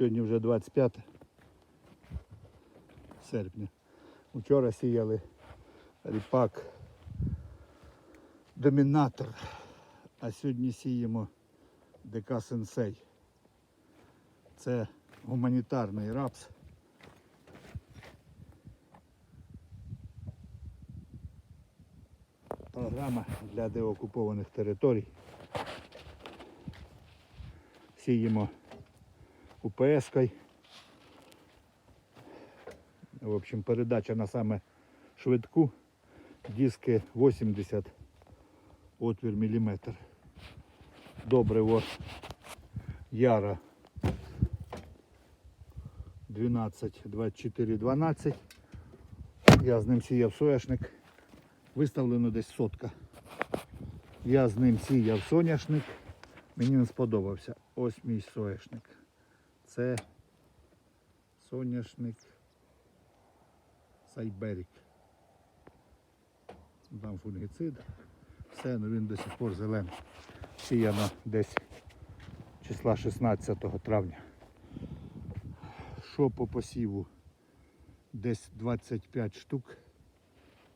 Сьогодні вже 25 серпня. Вчора сіяли ріпак домінатор, а сьогодні сіємо ДК Сенсей. Це гуманітарний рапс. Програма для деокупованих територій. Сіємо УПС-кою. В общем, передача на саме швидку. Диски 80 отвір міліметр. Добриво Яра 12, 24, 12. Я з ним сіяв соняшник. Виставлено десь сотка. Я з ним сіяв соняшник. Мені не сподобався. Ось мій соняшник. Це соняшник Сайберік. Там фунгіцид. Все, ну він до сих пор зелений. Сіяно десь числа 16 травня. Що по посіву? Десь 25 штук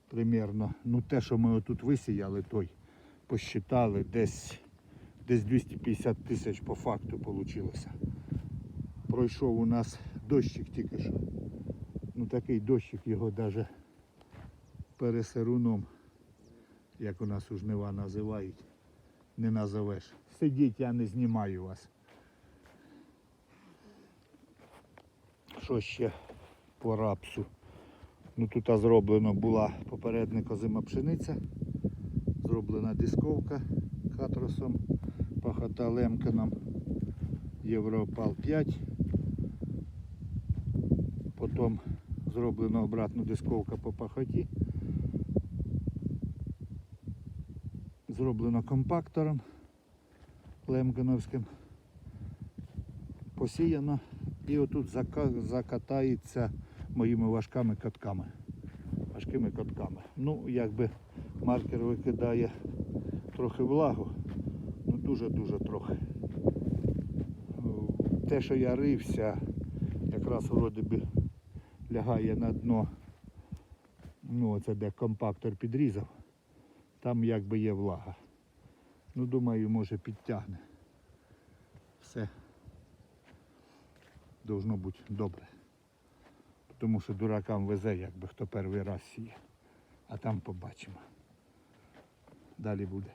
примерно. Ну те, що ми отут висіяли, той посчитали, десь, десь 250 тисяч по факту вийшло. Пройшов у нас дощик тільки що. Ну такий дощик його навіть пересеруном, як у нас у жнива називають, не назовеш. Сидіть, я не знімаю вас. Що ще по рапсу? Ну тут зроблено була попередник озима пшениця, зроблена дисковка катросом, пахота лемканом, Європал 5. Потім зроблена обратно дисковка по пахоті. Зроблено компактором лемкановським. Посіяно і отут закатається моїми важкими катками. Важкими катками. Ну, якби маркер викидає трохи влагу, ну дуже-дуже трохи. Те, що я рився, якраз вроді би лягає на дно, ну оце де компактор підрізав, там якби є влага. Ну, думаю, може підтягне. Все должно бути добре. Тому що дуракам везе, якби хто перший раз сіє. А там побачимо. Далі буде.